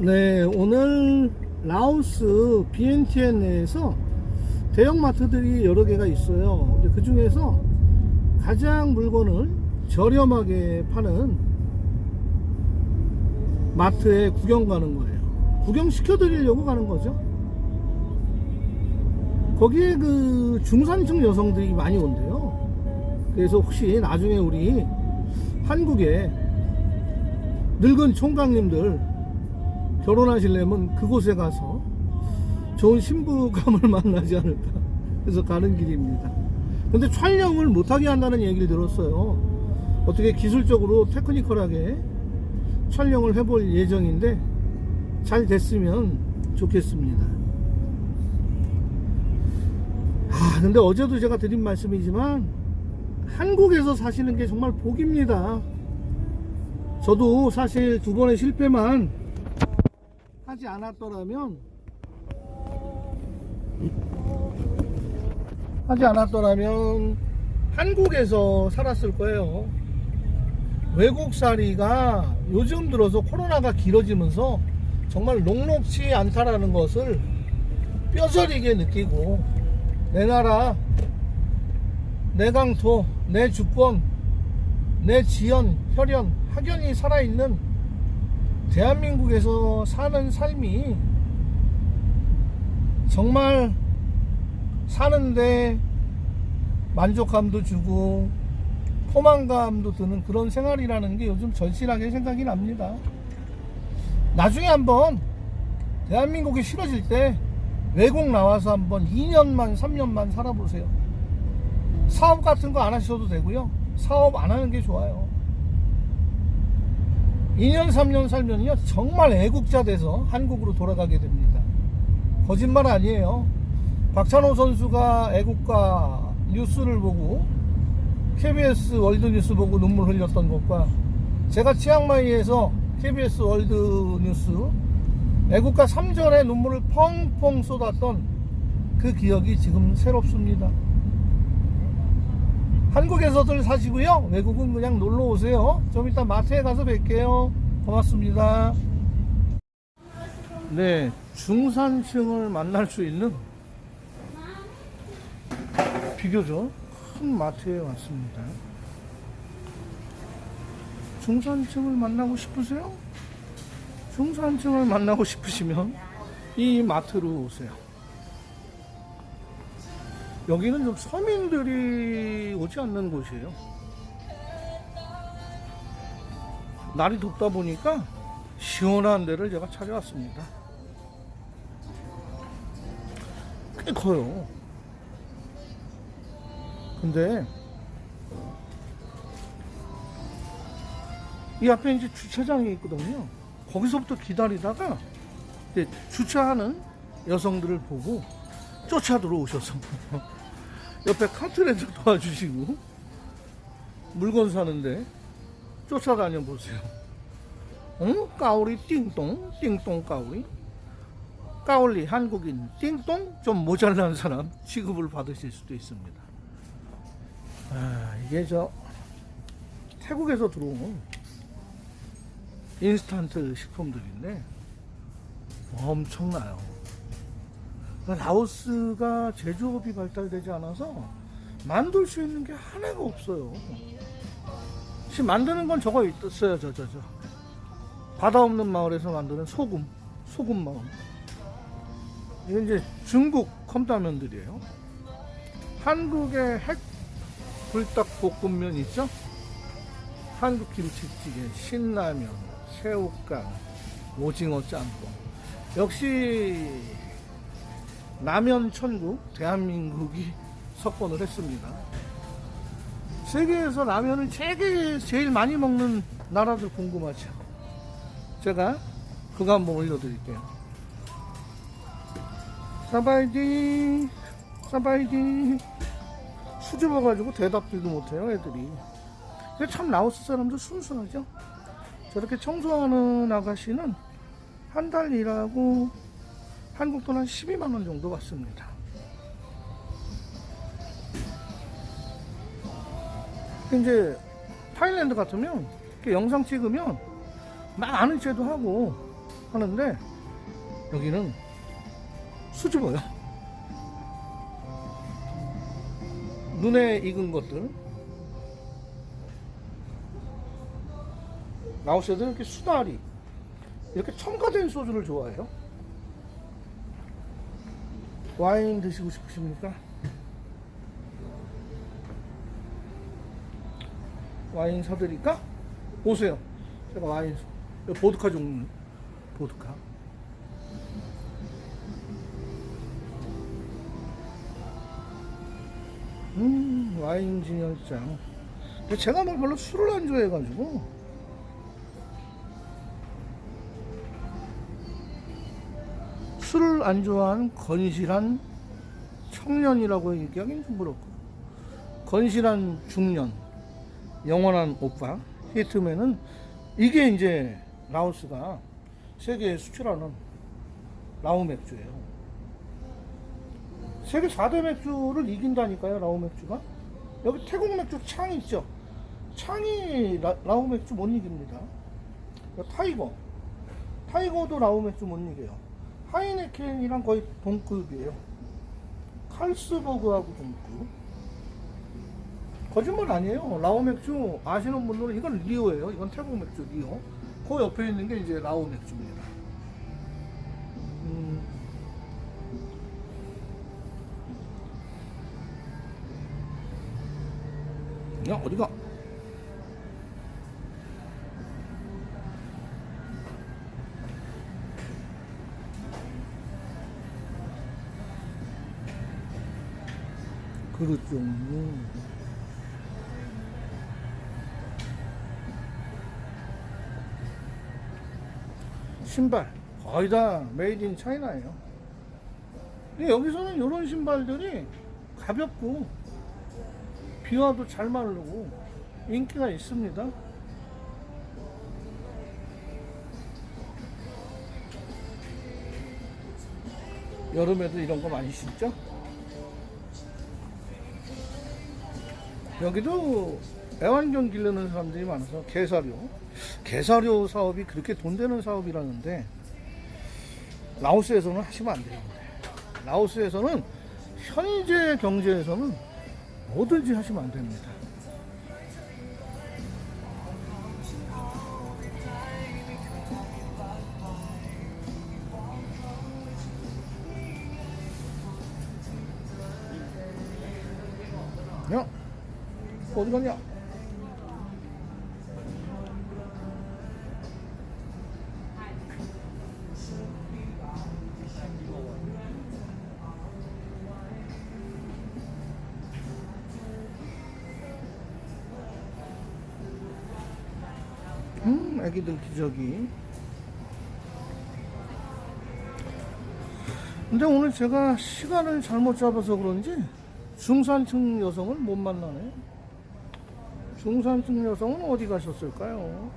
네, 오늘 라오스 내에서 대형마트들이 여러 개가 있어요. 그 중에서 가장 물건을 저렴하게 파는 마트에 구경 가는 거예요. 구경 시켜 드리려고 가는 거죠. 거기에 그 중산층 여성들이 많이 온대요. 그래서 혹시 나중에 우리 한국에 늙은 총각님들 결혼하시려면 그곳에 가서 좋은 신부감을 만나지 않을까 그래서 가는 길입니다. 근데 촬영을 못하게 한다는 얘기를 들었어요. 어떻게 기술적으로 테크니컬하게 촬영을 해볼 예정인데 잘 됐으면 좋겠습니다. 아 근데 어제도 제가 드린 말씀이지만 한국에서 사시는 게 정말 복입니다. 저도 사실 두 번의 실패만 하지 않았더라면 하지 않았더라면 한국에서 살았을 거예요. 외국살이가 요즘 들어서 코로나가 길어지면서 정말 녹록치 않다라는 것을 뼈저리게 느끼고 내 나라, 내 강토, 내 주권, 내 지연, 혈연, 학연이 살아있는 대한민국에서 사는 삶이 정말 사는데 만족감도 주고 포만감도 드는 그런 생활이라는 게 요즘 절실하게 생각이 납니다. 나중에 한번 대한민국이 싫어질 때 외국 나와서 한번 2년만 3년만 살아보세요. 사업 같은 거 안 하셔도 되고요. 사업 안 하는 게 좋아요. 2년 3년 살면요 정말 애국자 돼서 한국으로 돌아가게 됩니다. 거짓말 아니에요. 박찬호 선수가 애국가 뉴스를 보고 KBS 월드 뉴스 보고 눈물 흘렸던 것과 제가 치앙마이에서 KBS 월드 뉴스 애국가 3절에 눈물을 펑펑 쏟았던 그 기억이 지금 새롭습니다. 한국에서들 사시고요. 외국은 그냥 놀러 오세요. 좀 이따 마트에 가서 뵐게요. 고맙습니다. 네, 중산층을 만날 수 있는 비교적 큰 마트에 왔습니다. 중산층을 만나고 싶으세요? 중산층을 만나고 싶으시면 이 마트로 오세요. 여기는 좀 서민들이 오지 않는 곳이에요. 날이 덥다 보니까 시원한 데를 제가 찾아왔습니다. 꽤 커요. 근데 이 앞에 이제 주차장이 있거든요. 거기서부터 기다리다가 주차하는 여성들을 보고 쫓아 들어오셔서 옆에 카트레도 도와주시고 물건 사는데 쫓아다녀 보세요. 응? 까오리 띵동 띵동 까오리 까올리 한국인 띵동 좀 모자란 사람 취급을 받으실 수도 있습니다. 아, 이게 저 태국에서 들어온 인스턴트 식품들인데 엄청나요. 그러니까 라오스가 제조업이 발달되지 않아서 만들 수 있는 게 하나가 없어요. 지금 만드는 건 저거 있었어요, 저, 저, 저. 바다 없는 마을에서 만드는 소금, 소금 마을. 이건 이제 중국 컵라면들이에요. 한국의 핵 불닭 볶음면 있죠? 한국 김치찌개, 신라면, 새우깡, 오징어 짬뽕. 역시 라면 천국 대한민국이 석권을 했습니다. 세계에서 라면을 제일, 제일 많이 먹는 나라들 궁금하죠? 제가 그거 한번 올려드릴게요. 사바이디, 사바이디. 수줍어가지고 대답들도 못해요, 애들이. 참 라오스 사람들 순수하죠? 저렇게 청소하는 아가씨는 한 달 일하고 한국 돈 한 12만 원 정도 받습니다. 이제 타일랜드 같으면 영상 찍으면 막 아는 체도 하고 하는데 여기는 수줍어요. 눈에 익은 것들 라오스에도 이렇게 수다리 이렇게 첨가된 소주를 좋아해요. 와인 드시고 싶으십니까? 와인 사드릴까? 오세요. 제가 와인 보드카 종류 보드카. 음 와인 진열장. 제가 뭐 별로 술을 안 좋아해가지고 술을 안 좋아하는 건실한 청년이라고 얘기하기는 좀 그렇고 건실한 중년 영원한 오빠 히트맨은 이게 이제 라오스가 세계에 수출하는 라오 맥주예요. 세계 4대 맥주를 이긴다니까요, 라오 맥주가. 여기 태국 맥주 창 있죠? 창이 라, 라오 맥주 못 이깁니다. 타이거. 타이거도 라오 맥주 못 이겨요. 하이네켄이랑 거의 동급이에요. 칼스버그하고 동급. 거짓말 아니에요. 라오 맥주 아시는 분들은 이건 리오예요. 이건 태국 맥주 리오. 그 옆에 있는 게 이제 라오 맥주입니다. 음. 야 어디가? 종류. 신발 거의 다 메이드 인 차이나예요. 근데 여기서는 이런 신발들이 가볍고 비와도 잘 마르고 인기가 있습니다. 여름에도 이런 거 많이 신죠? 여기도 애완견 기르는 사람들이 많아서 개사료. 개사료 사업이 그렇게 돈 되는 사업이라는데 라오스에서는 하시면 안 됩니다 라오스에서는 현재 경제에서는 뭐든지 하시면 안 됩니다 어디 갔냐 음, 애기들 기저귀. 근데 오늘 제가 시간을 잘못 잡아서 그런지 중산층 여성을 못 만나네. 중산층 여성은 어디 가셨을까요?